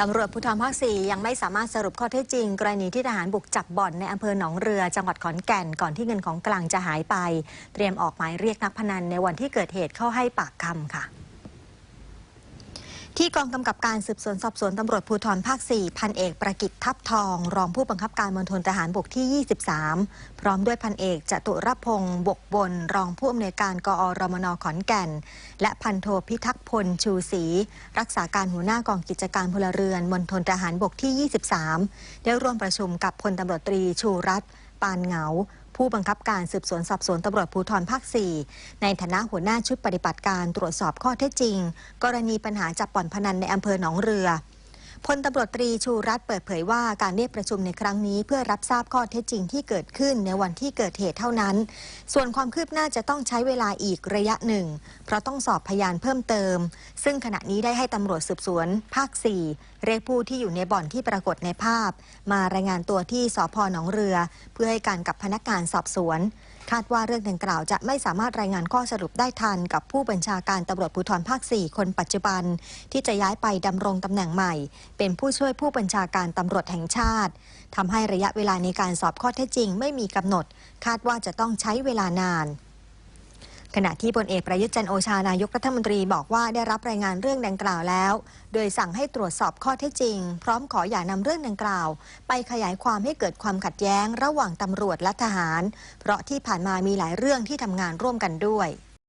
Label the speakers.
Speaker 1: ตำรวจภูธรภาค4ยังไม่สามารถสรุปข้อเท็จจริง กรณีที่ทหารบุกจับบ่อนในอำเภอหนองเรือจังหวัดขอนแก่นก่อนที่เงินของกลางจะหายไป เตรียมออกหมายเรียกนักพนันในวันที่เกิดเหตุเข้าให้ปากคำค่ะ ที่กองกำกับการสืบสวนสอบสวนตำรวจภูธรภาค 4 พันเอกประกิตทับทอง รองผู้บังคับการมณฑลทหารบกที่ 23 พร้อมด้วยพันเอกจตุรพงศ์บกบน รองผู้อำนวยการกอรมนขอนแก่น และพันโทพิทักษ์พลชูศรีรักษาการหัวหน้ากองกิจการพลเรือนมณฑลทหารบกที่ 23 ได้ร่วมประชุมกับพลตำรวจตรีชูรัตน์ปานเหงา ผู้บังคับการสืบสวนสอบสวนตำรวจภูธรภาค 4 ในฐานะหัวหน้าชุดปฏิบัติการตรวจสอบข้อเท็จจริง กรณีปัญหาจับบ่อนพนันในอำเภอหนองเรือ พลตำรวจตรีชูรัตน์เปิดเผยว่าการเรียกประชุมในครั้งนี้ เพื่อรับทราบข้อเท็จจริงที่เกิดขึ้นในวันที่เกิดเหตุเท่านั้น ส่วนความคืบหน้าจะต้องใช้เวลาอีกระยะหนึ่ง เพราะต้องสอบพยานเพิ่มเติม ซึ่งขณะนี้ได้ให้ตำรวจสืบสวน ภาค 4 เรียกผู้ที่อยู่ในบ่อนที่ปรากฏในภาพ มารายงานตัวที่สพหนองเรือ เพื่อให้การกับพนักงานสอบสวน คาดว่าเรื่องดังกล่าวจะไม่สามารถรายงานข้อสรุปได้ทันกับผู้บัญชาการตำรวจภูธรภาค 4 คนปัจจุบัน ที่จะย้ายไปดำรงตำแหน่งใหม่ เป็นผู้ช่วยผู้บัญชาการตำรวจแห่งชาติทำให้ระยะเวลาในการสอบข้อเท็จจริง ไม่มีกำหนด คาดว่าจะต้องใช้เวลานาน ขณะที่พลเอกประยุทธ์จันโอชานายกรัฐมนตรีบอกว่าได้รับรายงานเรื่องดังกล่าวแล้ว โดยสั่งให้ตรวจสอบข้อเท็จจริง พร้อมขออย่านำเรื่องดังกล่าว ไปขยายความให้เกิดความขัดแย้ง ระหว่างตำรวจและทหาร เพราะที่ผ่านมามีหลายเรื่องที่ทำงานร่วมกันด้วย